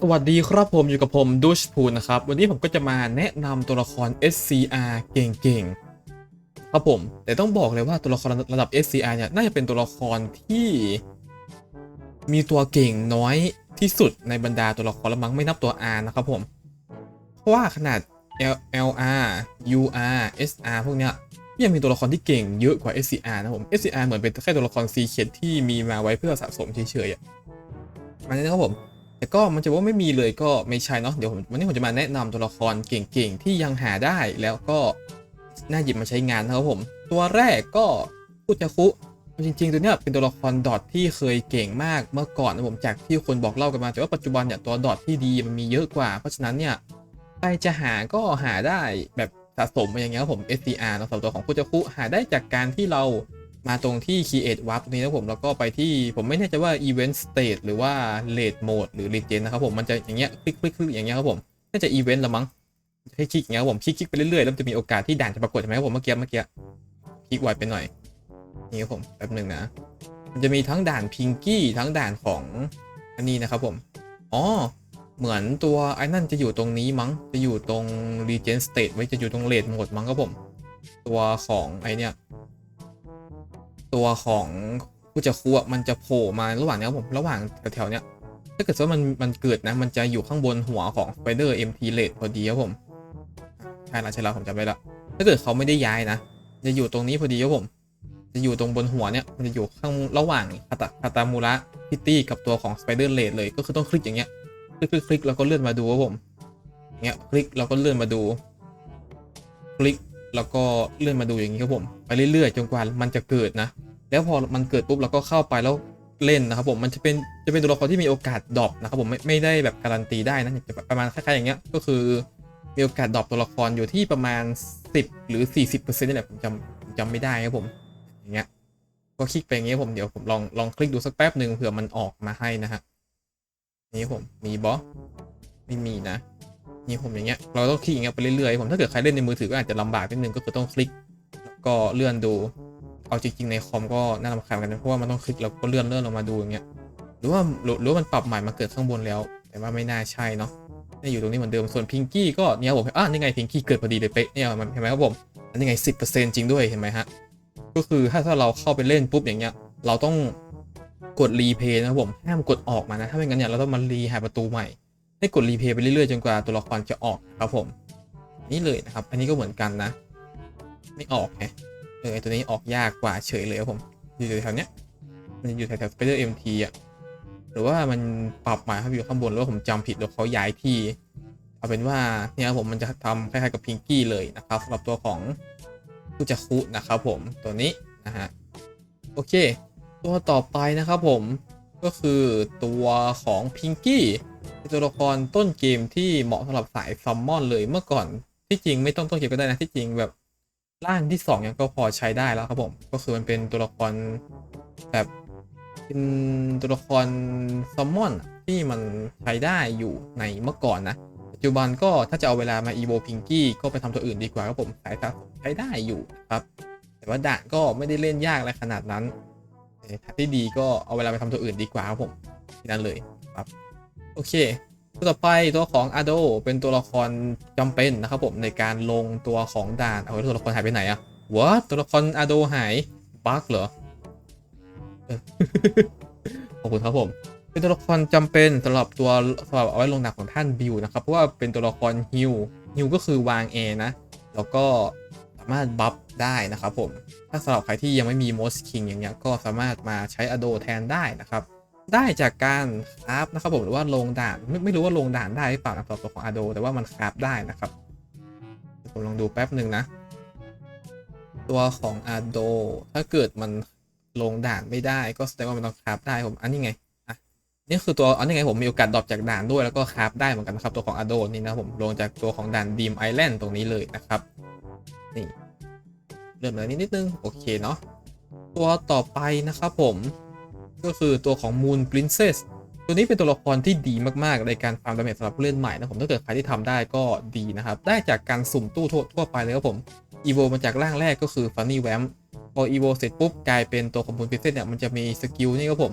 สวัสดีครับผมอยู่กับผมดูชพูนะครับ วันนี้ผมก็จะมาแนะนำตัวละคร SCR เก่งๆครับผมแต่ต้องบอกเลยว่าตัวละครระดับ SCR เนี่ยน่าจะเป็นตัวละครที่ มีตัวเก่งน้อยที่สุดในบรรดาตัวละครละมั้งไม่นับตัว R นะครับผมเพราะว่าขนาด L LR UR SR พวกเนี้ยยังมีตัวละครที่เก่งเยอะกว่า SCR นะผม SCR เหมือนเป็นแค่ตัวละคร C เ e ที่มีมาไว้เพื่อสะสมเฉยๆอะมันนี้นะครับผม แต่ก็มันจะว่าไม่มีเลยก็ไม่ใช่เนาะเดี๋ยวผมวันนี้ผมจะมาแนะนำตัวละครเก่งๆ ที่ยังหาได้แล้วก็น่าหยิบมาใช้งานนะครับผม ตัวแรกก็คุจาคุจริงๆ ตัวเนี้ยเป็นตัวละครดอทที่เคยเก่งมากเมื่อก่อนนะผมจากที่คนบอกเล่ากันมาแต่ว่าปัจจุบันเนี่ยตัวดอทที่ดีมันมีเยอะกว่า เพราะฉะนั้นเนี่ยใครจะหาก็หาได้แบบสะสมมาอย่างเงี้ยครับผม SDR นะสำหรับตัวของคุจาคุหาได้จากการที่เรา มาตรงที่ create warp นี้นะผมแล้วก็ไปที่ผมไม่แน่ใจว่า event state หรือว่า late mode หรือ regen นะครับผมมันจะอย่างเงี้ยคลิกคลิกคลิกอย่างเงี้ยครับผมน่าจะ event ละมั้งให้คลิกอย่างเงี้ยครับผมคลิกคลิกไปเรื่อยๆแล้วจะมีโอกาสที่ด่านจะปรากฏใช่ไหมครับผมเมื่อกี้เมื่อกี้คลิกไวไปหน่อยนี่ครับผมแป๊บหนึ่งนะมันจะมีทั้งด่านพิงกี้ทั้งด่านของอันนี้นะครับผมอ๋อเหมือนตัวไอ้นั่นจะอยู่ตรงนี้มั้ง จะอยู่ตรง regen state ไว้จะอยู่ตรง late mode มั้งครับผม ตัวของไอเนี้ย ตัวของผู้จะคุอะมันจะโผล่มาระหว่างเนี้ยครับผมระหว่างแถวๆเนี้ยถ้าเกิดว่ามันมันเกิดนะมันจะอยู่ข้างบนหัวของ Spider MT r a t พอดีครับผมใช่ละใช่ละผมจำได้ละถ้าเกิดเขาไม่ได้ย้ายนะ จะอยู่ตรงนี้พอดีครับผม จะอยู่ตรงบนหัวเนี้ยมันจะอยู่ข้างระหว่างคาตาคาตามูระพิตตี้กับตัวของ Spider r a t เลยก็คือต้องคลิกอย่างเงี้ยคลิกคลิกคลิกแล้วก็เลื่อนมาดูครับผมอย่างเงี้ยคลิกแล้วก็เลื่อนมาดู คลิก แล้วก็เลื่อนมาดูอย่างนี้ครับผมไปเรื่อยๆจนกว่ามันจะเกิดนะ แล้วพอมันเกิดปุ๊บเราก็เข้าไปแล้วเล่นนะครับผมมันจะเป็นจะเป็นตัวละครที่มีโอกาสดรอปนะครับผมไม่ไม่ได้แบบการันตีได้นะจะประมาณคล้ายๆอย่างเงี้ยก็คือมีโอกาสดรอปตัวละครอยู่ที่ประมาณ 10 หรือ 40%นี่แหละผมจำจำไม่ได้ครับผมอย่างเงี้ยก็คลิกไปอย่างเงี้ยผมเดี๋ยวผมลองลองคลิกดูสักแป๊บหนึ่งเผื่อมันออกมาให้นะฮะนี่ผมมีบอสไม่มีนะ นี่ผมอย่างเงี้ยเราต้องคลิกอย่างเงี้ยไปเรื่อยๆผมถ้าเกิดใครเล่นในมือถือก็อาจจะลำบากนิดนึงก็คือต้องคลิกก็เลื่อนดู เอาจริงๆในคอมก็น่ารำคาญกันนะเพราะว่ามันต้องคลิกแล้วก็เลื่อนเลื่อนลงมาดูอย่างเงี้ยหรือว่าหรือว่ามันปรับใหม่มาเกิดข้างบนแล้ว แต่ว่าไม่น่าใช่เนาะเนี่ยอยู่ตรงนี้เหมือนเดิมส่วนพิงกี้ก็เนี่ยผมอะนี่ไงพิงกี้เกิดพอดีเลยเป๊ะเนี่ยมันเห็นไหมครับผมอันนี้ไงสิบเปอร์เซ็นต์จริงด้วยเห็นไหมฮะก็คือถ้าถ้าเราเข้าไปเล่นปุ๊บอย่างเงี้ย เราต้องกดรีเพย์นะผมห้ามกดออกมานะถ้าไม่งั้นเนี่ยเราต้องมารีหาประตูใหม่ ให้กดรีเพย์ไปเรื่อยๆจนกว่าตัวละครจะออกครับผม นี่เลยนะครับ อันนี้ก็เหมือนกันนะ ไม่ออกไงเออตัวนี้ออกยากกว่าเฉยเลยครับผมอยู่แถวเนี้ยมันอยู่แถวๆ Spider MT อะหรือว่ามันปรับมาครับอยู่ข้างบนหรือว่าผมจำผิดหรือเขาย้ายที่ เอาเป็นว่าเนี่ยผมมันจะทำคล้ายๆกับพิงกี้เลยนะครับสำหรับตัวของผู้จัคุนะครับผมตัวนี้นะฮะโอเค ตัวต่อไปนะครับผมก็คือตัวของพิงกี้ ตัวละครต้นเกมที่เหมาะสำหรับสายซัมมอนเลยเมื่อก่อนที่จริงไม่ต้องต้นเกมก็ได้นะที่จริงแบบร่างที่สองยังก็พอใช้ได้แล้วครับผม ก็คือมันเป็นตัวละครแบบเป็นตัวละครซัมมอนที่มันใช้ได้อยู่ในเมื่อก่อนนะปัจจุบันก็ถ้าจะเอาเวลามาอีโวพิงกี้ก็ไปทำตัวอื่นดีกว่าครับผมสายสะสมใช้ได้อยู่นะครับ แต่ว่าด่านก็ไม่ได้เล่นยากอะไรขนาดนั้นถ้าที่ดีก็เอาเวลาไปทำตัวอื่นดีกว่าครับผมที่นั่นเลยครับ โอเค ตัวต่อไปตัวของอาโดเป็นตัวละครจำเป็นนะครับผมในการลงตัวของด่าน เอาตัวละครหายไปไหนอะวะตัวละครอาโดหายบั๊กเหรอเออขอบคุณครับผม เป็นตัวละครจำเป็นสำหรับตัวสำหรับเอาไว้ลงดาบของท่านบิวนะครับ เพราะว่าเป็นตัวละครฮิวฮิวก็คือวางเอนะ แล้วก็สามารถบัฟได้นะครับผม ถ้าสำหรับใครที่ยังไม่มีมอสคิงอย่างเงี้ยก็สามารถมาใช้อโดแทนได้นะครับ ได้จากการคราฟนะครับผมหรือว่าลงด่านไม่ไม่รู้ว่าลงด่านได้หรือเปล่านะสำหรับตัวของอาโดแต่ว่ามันคราฟได้นะครับผมลองดูแป๊บหนึ่งนะ ตัวของอาโดถ้าเกิดมันลงด่านไม่ได้ก็แสดงว่ามันต้องคราฟได้ผมอันนี้ไงอะนี่คือตัวอันนี้ไงผมมีโอกาสดรอปจากด่านด้วยแล้วก็คราฟได้เหมือนกันนะครับตัวของอาโดนี่นะผมลงจากตัวของด่านดีมไอแลนด์ตรงนี้เลยนะครับนี่เริ่มแล้วนิดนิดนึงโอเคเนาะตัวต่อไปนะครับผม ก็คือตัวของ Moon Princess ตัวนี้เป็นตัวละครที่ดีมากๆ ในการฟาร์มดาเมจสำหรับผู้เล่นใหม่นะผมถ้าเกิดใครที่ทำได้ก็ดีนะครับ ได้จากการสุ่มตู้ทั่วทั่วไปเลยครับผมอีโวมาจากร่างแรกก็คือ Funny Vamp พออีโวเสร็จปุ๊บกลายเป็นตัวของ Moon Princess เนี่ยมันจะมีสกิลนี่ครับผม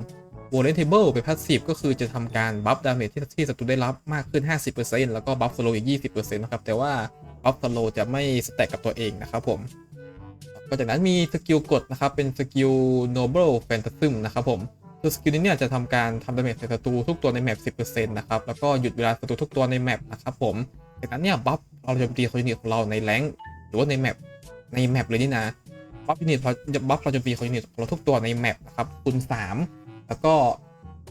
w o l e n Table เป็น Passive ก็คือจะทำการบัฟดาเมจที่ที่ศัตรูได้รับมากขึ้น 50%แล้วก็บัฟสโลอีก 20%นะครับแต่ว่าบัฟสโลจะไม่สแต็กกับตัวเองนะครับผมก็จากนั้นมีสกิลกดนะครับเป็นสกิล Noble Phantasm นะครับผม คือสกิลนี้เนี่ยจะทำการทำดาเมจใส่ศัตรูทุกตัวในแมป 10%นะครับ แล้วก็หยุดเวลาศัตรูทุกตัวในแมปนะครับผมจากนั้นเนี่ยบัฟเราโจมตีคอยูนิตของเราในแรงหรือว่าในแมปในแมปเลยนี่นะบัฟยูนิตเราบัฟเราโจมตีคอยูนิตของเราทุกตัวในแมปนะครับคูณ3 แล้วก็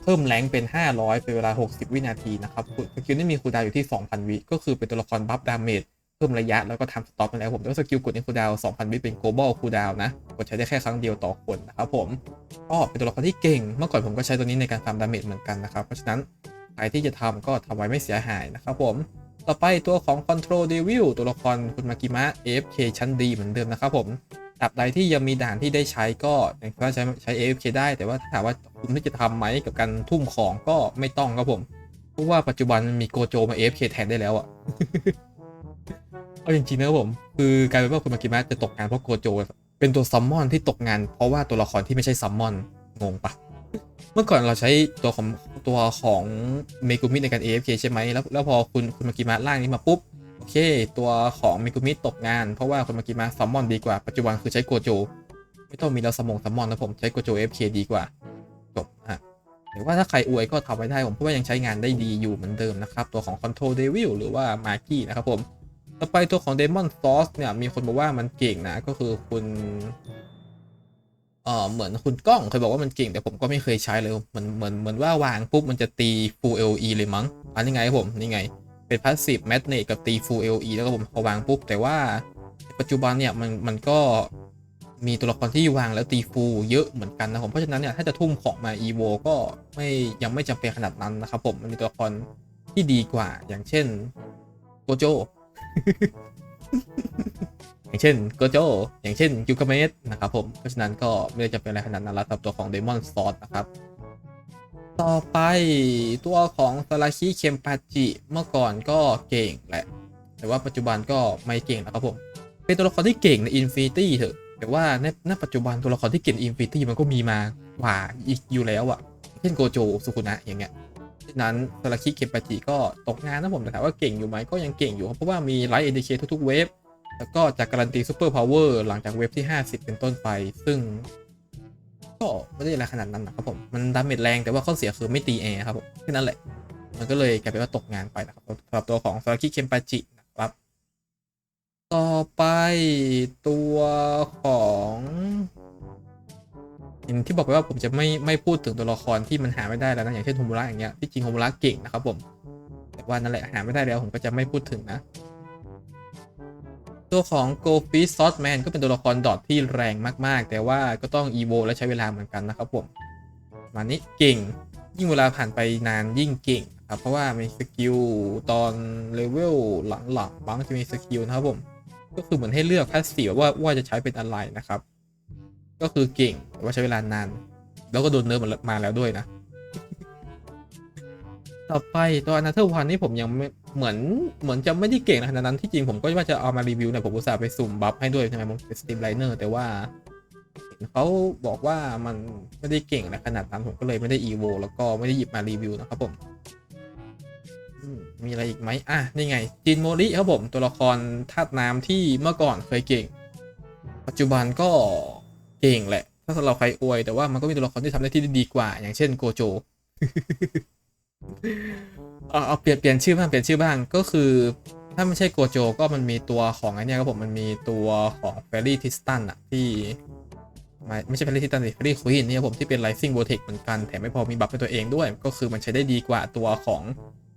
เพิ่มแรงเป็น 500 เป็นเวลา 60 วินาทีนะครับสกิลนี้มีคูลดาวน์อยู่ที่ 2,000 วิก็คือเป็นตัวละครบัฟดาเมจ พิ่มระยะแล้วก็ทำสต็อปมาแล้วผมแล้วสกิลกดในคูดาว2,000วิเป็น global คูดาวนะกดใช้ได้แค่ครั้งเดียวต่อคนนะครับผมก็เป็นตัวละครที่เก่ง เมื่อก่อนผมก็ใช้ตัวนี้ในการฟาร์มดาเมจเหมือนกันนะครับ เพราะฉะนั้นใครที่จะทำก็ทำไว้ไม่เสียหายนะครับผม ต่อไปตัวของ Control Devil ตัวละครคุณมากิมะ AFK ชั้นดีเหมือนเดิมนะครับผมตราบใดที่ยังมีด่านที่ได้ใช้ก็ยังสามารถใช้ใช้ AFK ได้ แต่ว่าถ้าถามว่าคุณที่จะทำไหมกับการทุ่มของก็ไม่ต้องครับผม เพราะว่าปัจจุบันมันมีโกโจมา AFK แทนได้แล้วอะ เอาจริงๆนะครับผม คือกลายเป็นว่าคุณมากิมะจะตกงานเพราะโกโจ เป็นตัวซัมมอนที่ตกงาน เพราะว่าตัวละครที่ไม่ใช่ซัมมอนงงปะเมื่อก่อนเราใช้ตัวของตัวของเมกุมิในการ AFK ใช่ไหมแล้วแล้วพอคุณคุณมากิมะล่างนี้มาปุ๊บโอเค ตัวของเมกุมิตกงาน เพราะว่าคุณมากิมะซัมมอนดีกว่าปัจจุบันคือใช้โกโจ ไม่ต้องมีแล้วสมองซัมมอนนะผมใช้โกโจ AFK ดีกว่าจบฮะหรือว่าถ้าใครอวยก็ทำไว้ได้ผมเพราะว่ายังใช้งานได้ดีอยู่เหมือนเดิมนะครับ ตัวของ Control Devil หรือว่า m a g กี้นะครับผม ต่อไปตัวของ Demon Sauce เนี่ย มีคนบอกว่ามันเก่งนะ ก็คือคุณ เอ่อ เหมือนคุณกล้องเคยบอกว่ามันเก่ง แต่ผมก็ไม่เคยใช้เลยเหมือนเหมือนเหมือนว่าวางปุ๊บ มันจะตี full LE เลยมั้ง อันนี้ไงผม นี่ไง เป็น passive magnet กับตี full LE แล้วก็ผมพอวางปุ๊บ แต่ว่าปัจจุบันเนี่ยมันมันก็มีตัวละครที่วางแล้วตีฟูลเยอะเหมือนกันนะผมเพราะฉะนั้นเนี่ยถ้าจะทุ่มของมา EVO ก็ไม่ยังไม่จำเป็นขนาดนั้นนะครับผมมันมีตัวละครที่ดีกว่าอย่างเช่นโกโจ อย่างเช่นโกโจอย่างเช่นยูกาเมสนะครับผมเพราะฉะนั้นก็ไม่ได้จำเป็นอะไรขนาดนั้นล้วสำหรับตัวของเดมอนซอสนะครับ ต่อไปตัวของซาราชิเคมปาจิเมื่อก่อนก็เก่งแหละ แต่ว่าปัจจุบันก็ไม่เก่งนะครับผม เป็นตัวละครที่เก่งในอินฟินิตี้เถอะ แต่ว่าในณปัจจุบันตัวละครที่เก่งอินฟินิตี้มันก็มีมากว่าอีกอยู่แล้วอะเช่นโกโจสุกุนะอย่างเงี้ยะนั้นซาราคิเคปาจิก็ตกงานนะผมแต่ถามว่าเก่งอยู่ไหมก็ยังเก่งอยู่ครับเพราะว่ามีไลท์เอเดเคทุกๆเวฟแล้วก็จาการันตีซูเปอร์พาวเวอร์หลังจากเวฟที่ 50 เป็นต้นไป ซึ่ง ก็ไม่ได้อะไรขนาดนั้นนะครับผม มันดาเมจแรงแต่ว่าข้อเสียคือไม่ตีแอร์ครับผมแค่นั้นแหละ มันก็เลยกลายเป็นว่าตกงานไปนะครับสำหรับตัวของซาราคิเคมปาจินะครับ ต่อไปตัวของ อย่างที่บอกไปว่าผมจะไม่ไม่พูดถึงตัวละครที่มันหาไม่ได้แล้วนะอย่างเช่นโฮมูระอย่างเงี้ยที่จริงโฮมูระเก่งนะครับผมแต่ว่านั่นแหละหาไม่ได้แล้วผมก็จะไม่พูดถึงนะ ตัวของ Go f i s s o t Man ก็เป็นตัวละครดอทที่แรงมากๆ แต่ว่าก็ต้อง EVO และใช้เวลาเหมือนกันนะครับผมมานี้เก่งยิ่งเวลาผ่านไปนานยิ่งเก่งครับเพราะว่ามีสกิลตอนเลเวลหลังๆบางจะมีสกิลนะครับผมก็คือเหมือนให้เลือกแพสซีฟว่าว่าจะใช้เป็นอะไรนะครับ ก็คือเก่งแต่ว่าใช้เวลานาน แล้วก็โดนเนิร์ฟมาแล้วด้วยนะ ต่อไปตัวอนาเธอร์วันนี่ผมยังไม่เหมือนเหมือนจะไม่ได้เก่งขนาดนั้นที่จริงผมก็ว่าจะเอามารีวิวเนี่ยผมอุตส่าห์ไปสุ่มบัฟให้ด้วยใช่ไหมผมเป็นสตีมไลเนอร์แต่ว่าเขาบอกว่ามันไม่ได้เก่งอะขนาดนั้นผมก็เลยไม่ได้อีโวแล้วก็ไม่ได้หยิบมารีวิวนะครับผมมีอะไรอีกไหมอะ นี่ไง จินโมริครับผม ตัวละครธาตุน้ำที่เมื่อก่อนเคยเก่ง ปัจจุบันก็ เก่งแหละ ถ้าเราใครอวยแต่ว่ามันก็มีตัวละครที่ทำได้ที่ดีกว่า อย่างเช่นโกโจเอาเอาเปลี่ยนเปลี่ยนชื่อบ้างเปลี่ยนชื่อบ้างก็คือ ถ้าไม่ใช่โกโจก็มันมีตัวของไอเนี้ยครับผมมันมีตัวของเฟรรี่ทิสตันอะที่ไม่ไม่ใช่เฟรรี่ทิสตันสิเฟรรี่ควีนนี่ครับผมที่เป็นไ i ซิ่งโบเทคเหมือนกันแถมไม่พอมีบัฟเป็นตัวเองด้วย ก็คือมันใช้ได้ดีกว่าตัวของ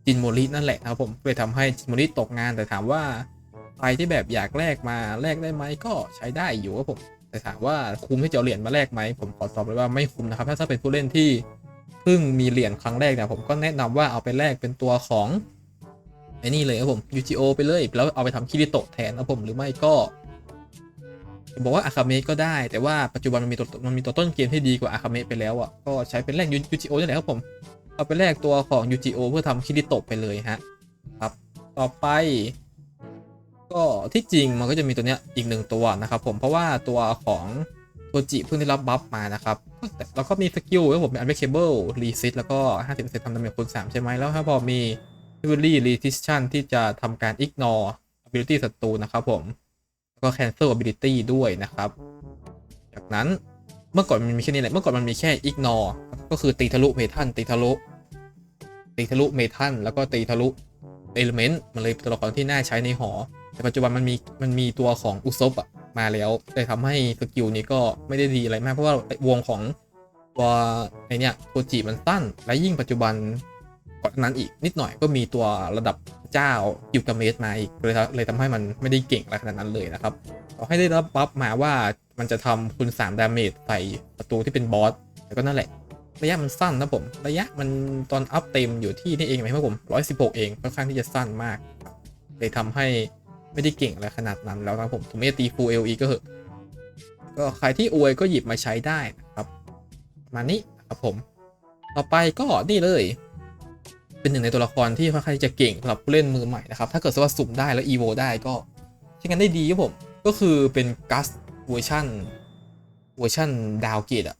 จินโมรินั่นแหละครับผมเลยทำให้จินโมริตกงานแต่ถามว่าใครที่แบบอยากแลกมาแลกได้ไหมก็ใช้ได้อยู่ครับผม แต่ถามว่าคุ้มที่จะเอาเหรียญมาแลกไหมผมขอตอบเลยว่าไม่คุ้มนะครับถ้าถ้าเป็นผู้เล่นที่เพิ่งมีเหรียญครั้งแรกเนี่ยผมก็แนะนำว่าเอาไปแลกเป็นตัวของไอ้นี่เลยครับผม UGO ไปเลยแล้วเอาไปทำคิริโตะแทนนะครับผมหรือไม่ก็บอกว่าอาคาเมะก็ได้แต่ว่าปัจจุบันมันมีตัวมันมีตัวต้นเกมที่ดีกว่าอาคาเมะไปแล้วอะก็ใช้เป็นแลก UGO นี่แหละครับผม เอาไปแลกตัวของ UGO เพื่อทำคิริโตะไปเลยฮะ ครับ ต่อไป ก็ที่จริงมันก็จะมีตัวเนี้ยอีกหนึ่งตัวนะครับผมเพราะว่าตัวของตัวจิเพิ่งได้รับบัฟมานะครับแล้วก็มีสกิลแล้วผมเป็น unbreakable resist แล้วก็ 50%ทำดาเมจคูณ3ใช่ไหมแล้วถ้าพอมี ability resistance ที่จะทำการ ignore ability ศัตรูนะครับผมแล้วก็ cancel ability ด้วยนะครับ จากนั้นเมื่อก่อนมันมีแค่นี้แหละเมื่อก่อนมันมีแค่ ignore ก็คือตีทะลุเมทัลตีทะลุตีทะลุเมทัลแล้วก็ตีทะลุ element มันเลยตัวละครที่น่าใช้ในหอ แต่ปัจจุบันมันมีมันมีตัวของอุซบอะมาแล้วเลยทำให้สกิลนี้ก็ไม่ได้ดีอะไรมาก เพราะว่าวงของตัวไอเนี้ยโคจิมันสั้น และยิ่งปัจจุบันก่อนนั้นอีกนิดหน่อยก็มีตัวระดับเจ้ากิลกาเมสมาอีกเลยเลยทำให้มันไม่ได้เก่งอะไรขนาดนั้นเลยนะครับขอให้ได้รับบัฟมาว่ามันจะทำคุณ3ดาเมจใส่ประตูที่เป็นบอสแต่ก็นั่นแหละ ระยะมันสั้นนะผม ระยะมันตอนอัพเต็มอยู่ที่นี่เองไหมครับผม 116 เองค่อนข้างที่จะสั้นมากเลยทำให้ ไม่ได้เก่งอะไรขนาดนั้นแล้วครับผมถึงไม่จะตีฟูลเอลีก็เหอะก็ใครที่อวยก็หยิบมาใช้ได้นะครับ มานี้ครับผม ต่อไปก็นี่เลย เป็นหนึ่งในตัวละครที่ค่อนข้างจะเก่งสำหรับผู้เล่นมือใหม่นะครับ ถ้าเกิดว่าสุ่มได้แล้วอีโวได้ก็ใช้กันได้ดีครับผม ก็คือเป็นกัสเวอร์ชันเวอร์ชันดาวเกตอะ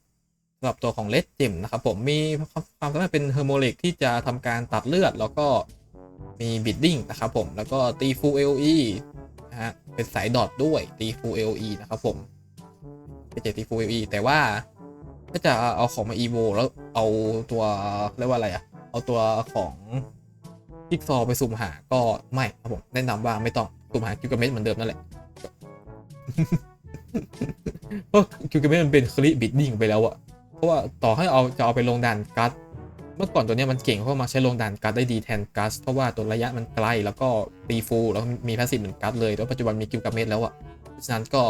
สำหรับตัวของเลดเจมนะครับผมมีความสามารถเป็นเฮอร์โมเลกที่จะทำการตัดเลือดแล้วก็ มีบิดดิ้งนะครับผม แล้วก็ตีฟูเอลีนะฮะ เป็นสายดอทด้วยตีฟูเอลีนะครับผมเป็นเจตีฟูเอลีแต่ว่าถ้าจะเอาของมาอีโวแล้วเอาตัวเรียกว่าอะไรอะเอาตัวของพิกซอไปสุ่มหาก็ไม่ครับผมแนะนำว่าไม่ต้องสุ่มหากิวกาเมสเหมือนเดิมนั่นแหละเพราะกิวกาเมสมันเป็นคลิบิดดิ้งไปแล้วอะเพราะว่าต่อให้เอาจะเอาไปลงด่านกัส เมื่อก่อนตัวนี้มันเก่งเพราะมาใช้ลงด่านกัสได้ดีแทนกัสเพราะว่าตัวระยะมันไกลแล้วก็ตีฟูลแล้วมีแพสซีฟเหมือนกัสเลยแต่ว่าปัจจุบันมีกิลกาเมตแล้วอะเพราะฉะนั้นก็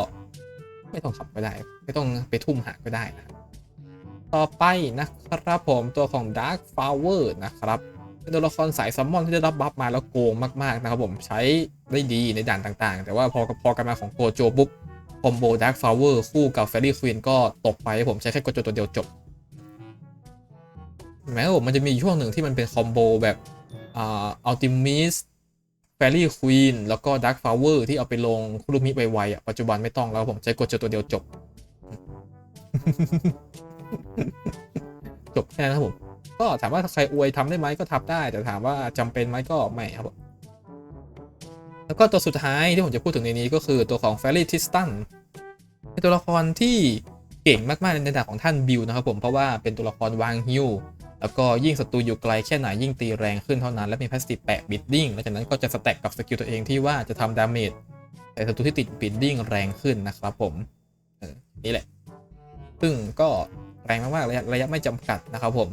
ไม่ต้องขับก็ได้ ไม่ต้องไปทุ่มหาก็ได้นะต่อไปนะครับผมตัวของ Dark Flower นะครับเป็นตัวละครสายซัมมอนที่ได้รับบัฟมาแล้วโกงมากๆนะครับผมใช้ได้ดีในด่านต่างๆ แต่ว่าพอพอกันมาของโกโจปุ๊บคอมโบดักฟลาวเวอร์คู่กับ Fairy Queen ก็ตกไปผมใช้แค่โกดตัวเดียวจบ แม้ว่าผมมันจะมีช่วงหนึ่งที่มันเป็นคอมโบแบบอ่าอัลติมิสแฟรี่ควีนแล้วก็ดักฟลาวเวอร์ที่เอาไปลงคุรุมิไวๆอะปัจจุบันไม่ต้องแล้วผมใช้กดจตัวเดียวจบ จบแค่นั้นครับผม ก็ถามว่าใครอวยทำได้ไหมก็ทำได้ แต่ถามว่าจำเป็นไหมก็ไม่ครับผมแล้วก็ตัวสุดท้ายที่ผมจะพูดถึงในนี้ก็คือตัวของ f a i r y Tristan เป็นตัวละครที่เก่งมาก ๆ ในระดับของท่านบิวนะครับผมเพราะว่าเป็นตัวละครวางฮิว แล้วก็ยิ่งศัตรูอยู่ไกลแค่ไหนยิ่งตีแรงขึ้นเท่านั้น และมีพาสติแปะบิดดิ้งแล้วจากนั้นก็จะสแต็กกับสกิลตัวเองที่ว่าจะทำดาเมจแต่ศัตรูที่ติดบิดดิ้งแรงขึ้นนะครับผมนี่แหละ ซึ่งก็แรงมากๆระยะระยะไม่จำกัดนะครับผม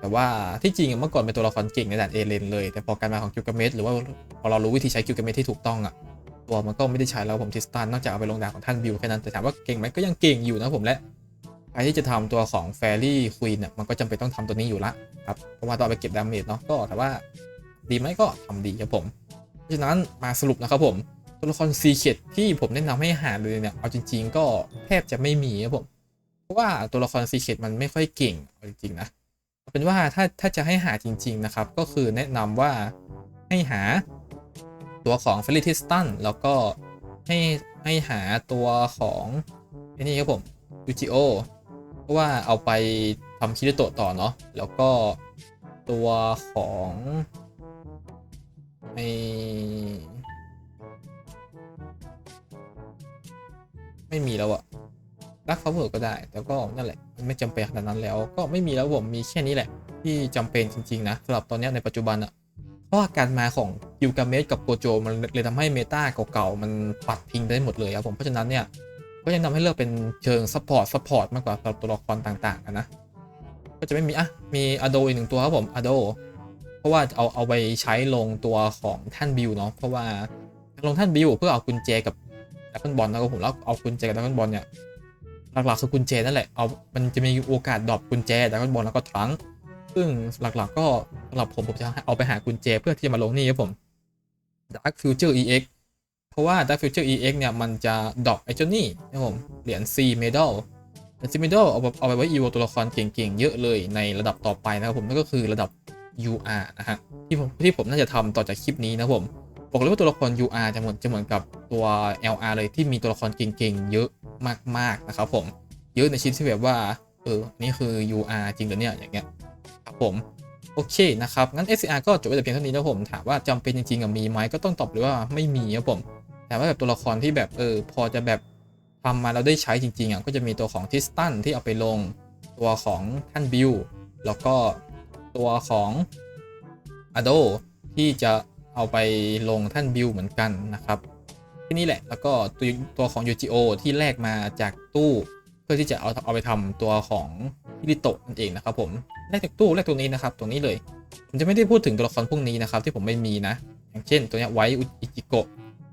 แต่ว่าที่จริงเมื่อก่อนเป็นตัวละครเก่งในด่านเอเลนเลย แต่พอการมาของกิลกาเมสหรือว่าพอเรารู้วิธีใช้กิลกาเมสที่ถูกต้องอะตัวมันก็ไม่ได้ใช้แล้วผมทิสตันนอกจากเอาไปลงดานของท่านบิวแค่นั้นแต่ถามว่าเก่งไหมก็ยังเก่งอยู่นะผมและ ใครที่จะทำตัวของแฟรี่ควีนอะมันก็จำเป็นต้องทำตัวนี้อยู่ละครับเพราะว่าต้องไปเก็บดาเมจเนาะก็แต่ว่าดีไหมก็ทำดีครับผมเพราะฉะนั้นมาสรุปนะครับผมตัวละครซีเคดที่ผมแนะนำให้หาเลยเนี่ยเอาจริง ๆ ก็แทบจะไม่มีครับผมเพราะว่าตัวละครซีเคดมันไม่ค่อยเก่งจริงๆนะเป็นว่าถ้าถ้าจะให้หาจริง ๆ นะครับ ก็คือแนะนำว่าให้หาตัวของ f e l i t i s t a n แล้วก็ให้ให้หาตัวของไอ้นี่ครับผมยูจิโอ เพราะว่าเอาไปทำคิริโตะต่อเนาะแล้วก็ตัวของไอไม่มีแล้วอะรักฟาเวอร์ก็ได้ แต่ก็นั่นแหละไม่จำเป็นขนาดนั้นแล้วก็ไม่มีแล้วผมมีแค่นี้แหละ ที่จำเป็นจริง ๆ นะสำหรับตอนนี้ในปัจจุบันอะเพราะว่าการมาของกิลกาเมสกับโกโจมันเลยทำให้เมตาเก่าๆมันปัดทิ้งได้หมดเลยครับผมเพราะฉะนั้นเนี่ย ก็ยังทำให้เลือกเป็นเชิงซัพพอร์ตซัพพอร์ตมากกว่าสำหรับตัวละครต่างๆกันนะ ก็จะไม่มีอะมีอโดอีกหนึ่งตัวครับผมอโดเพราะว่าเอาเอาไปใช้ลงตัวของท่านบิวเนาะเพราะว่าลงท่านบิวเพื่อเอากุญแจกับดักเบิลบอลนะครับผมแล้วเอากุญแจกับดักเบิลบอลเนี่ยหลักๆคือกุญแจนั่นแหละเอามันจะมีโอกาสดรอปกุญแจแล้วก็บอลแล้วก็ทรังซึ่งหลักๆ ก็สำหรับผมผมจะเอาไปหากุญแจเพื่อที่จะมาลงนี่ครับผม Dark Future EX ราะว่า Dark Future EX เนี่ย มันจะดรอปไอ้เจ้านี่นะผม เหรียญ C Medal เหรียญ C Medal เอาเอาไปไว้ EVO ตัวละครเก่งๆ เยอะเลยในระดับต่อไปนะครับผม นั่นก็คือระดับ UR นะฮะ ที่ผมที่ผมน่าจะทำต่อจากคลิปนี้นะผม บอกเลยว่าตัวละคร UR จะเหมือนจะเหมือนกับตัว LR เลยที่มีตัวละครเก่งๆ เยอะมากๆ นะครับผม เยอะในชิ้นที่แบบว่า เออ นี่คือ UR จริงเหรอเนี่ย อย่างเงี้ย ครับผมโอเคนะครับ งั้น SCR ก็จบไปแต่เพียงเท่านี้นะผม ถามว่าจำเป็นจริงๆกับมีไหมก็ต้องตอบเลยว่าไม่มีครับผม แต่ว่าแบบตัวละครที่แบบเออพอจะแบบทำมาแล้วได้ใช้จริงๆอะก็จะมีตัวของทิสตันที่เอาไปลงตัวของท่านบิลแล้วก็ตัวของอโดที่จะเอาไปลงท่านบิลเหมือนกันนะครับที่นี่แหละแล้วก็ตัวตัวของ UGO ที่แลกมาจากตู้ เพื่อที่จะเอาเอาไปทำตัวของฮิริโตะนั่นเองนะครับผมแลกจากตู้แลกตัวนี้นะครับตัวนี้เลยผมจะไม่ได้พูดถึงตัวละครพวกนี้นะครับที่ผมไม่มีนะ อย่างเช่นตัวนี้ไวอิจิโกะ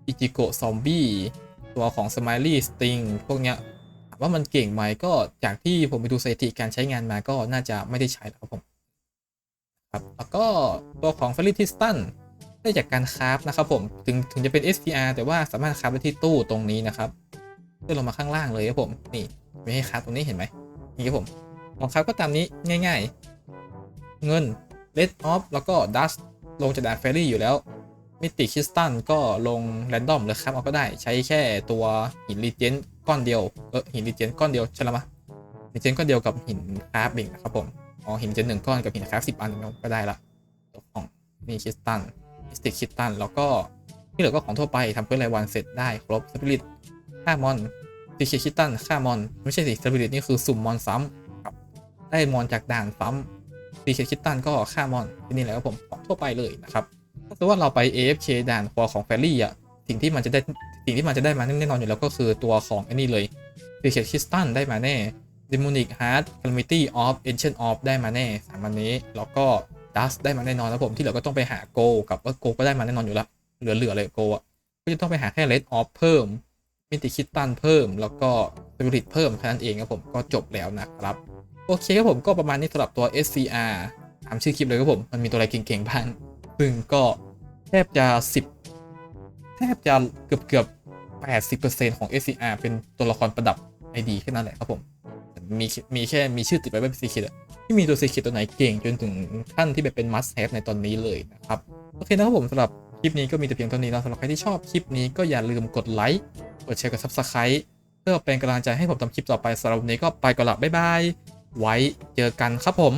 อิจิโกะซอมบี้ตัวของส m มลี่สติงพวกเนี้ยถามว่ามันเก่งไหมก็จากที่ผมไปดูสถิติการใช้งานมาก็น่าจะไม่ได้ใช้แล้วครับผมครับแล้วก็ตัวของเฟร y ทิสตันได้จากการคราฟนะครับผมถึงถึงจะเป็น SPR แต่ว่าสามารถคราฟได้ที่ตู้ตรงนี้นะครับเลื่อนลงมาข้างล่างเลยครับผมนี่ไม่ให้คราฟตรงนี้เห็นไหมนี่ครับผมของคราฟก็ตามนี้ง่าย ๆ เงิน Red Off แล้วก็ Dust ลงจากดาบเฟรรี่อยู่แล้ว มิติคริสตัลก็ลงแรนดอมหรือครับเอาก็ได้ใช้แค่ตัวหินรีเจนก้อนเดียวเออหินรีเจนก้อนเดียวใช่ไหมะรีเจนก้อนเดียวกับหินคราฟบิงนะครับผมอ๋อหินเจนหนึ่งก้อนกับหินคราฟสิบอันก็ได้ละตัวของมีคริสตัลมิสติคคริสตัลแล้วก็ที่เหลือก็ของทั่วไปทำเพื่อรายวันเสร็จได้ครบสปิริตฆ่ามอนตีเคคิสตันฆ่ามอน ไม่ใช่สิสปิริตนี่คือสุ่มมอนซ้ำครับได้มอนจากด่านซ้ำตีเคคิตตันก็ฆ่ามอนที่นี่แหละครับผมของทั่วไปเลยนะครับ ถ้าสมมติว่าเราไป AFK ด่านคอของแฟรี่อะสิ่งที่มันจะได้สิ่งที่มันจะได้มาแน่นอนอยู่แล้วก็คือตัวของไอ้นี่เลยตีเคคิตตันได้มาแน่ Demonic Heart Calamity of Ancient of ได้มาแน่สามอันนี้ แล้วก็ Dust ได้มาแน่นอนแล้วผมที่เหลือก็ต้องไปหา Go กับว่า Go ก็ได้มาแน่นอนอยู่แล้วเหลือๆเลย Go อะก็จะต้องไปหาแค่ Red Off เพิ่มมิติคิตตันเพิ่ม แล้วก็ Spirit เพิ่มแค่นั้นเองครับผมก็จบแล้วนะครับ โอเคครับผมก็ประมาณนี้สำหรับตัว SCR ตามชื่อคลิปเลยครับผม มันมีตัวอะไรเก่งๆบ้าง ซึ่งก็แทบจะ 10 แทบจะเกือบเกือบ80%ของ SCR เป็นตัวละครประดับ ID แค่นั้นแหละครับผม มีมีแค่มีชื่อติดไว้เป็นซีคิดที่มีตัวซีคิดตัวไหนเก่งจนถึงขั้นที่แบบเป็น must have ในตอนนี้เลยนะครับ โอเคนะครับผมสำหรับคลิปนี้ก็มีแต่เพียงเท่านี้แล้วสำหรับใครที่ชอบคลิปนี้ก็อย่าลืมกดไลค์ กดแชร์กด subscribe เพื่อเป็นกำลังใจให้ผมทำคลิปต่อไปสำหรับวันนี้ก็ไปก่อนละบ๊ายบาย ไว้เจอกันครับผม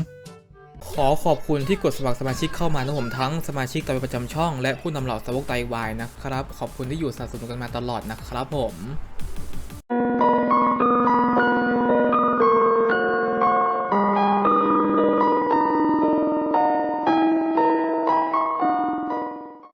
ขอขอบคุณที่กดสมัครสมาชิกเข้ามานะผมทั้งสมาชิกตามประจำช่องและผู้นำเหล่าสาวกไตวายนะครับ ขอบคุณที่อยู่สนับสนุนกันมาตลอดนะครับผม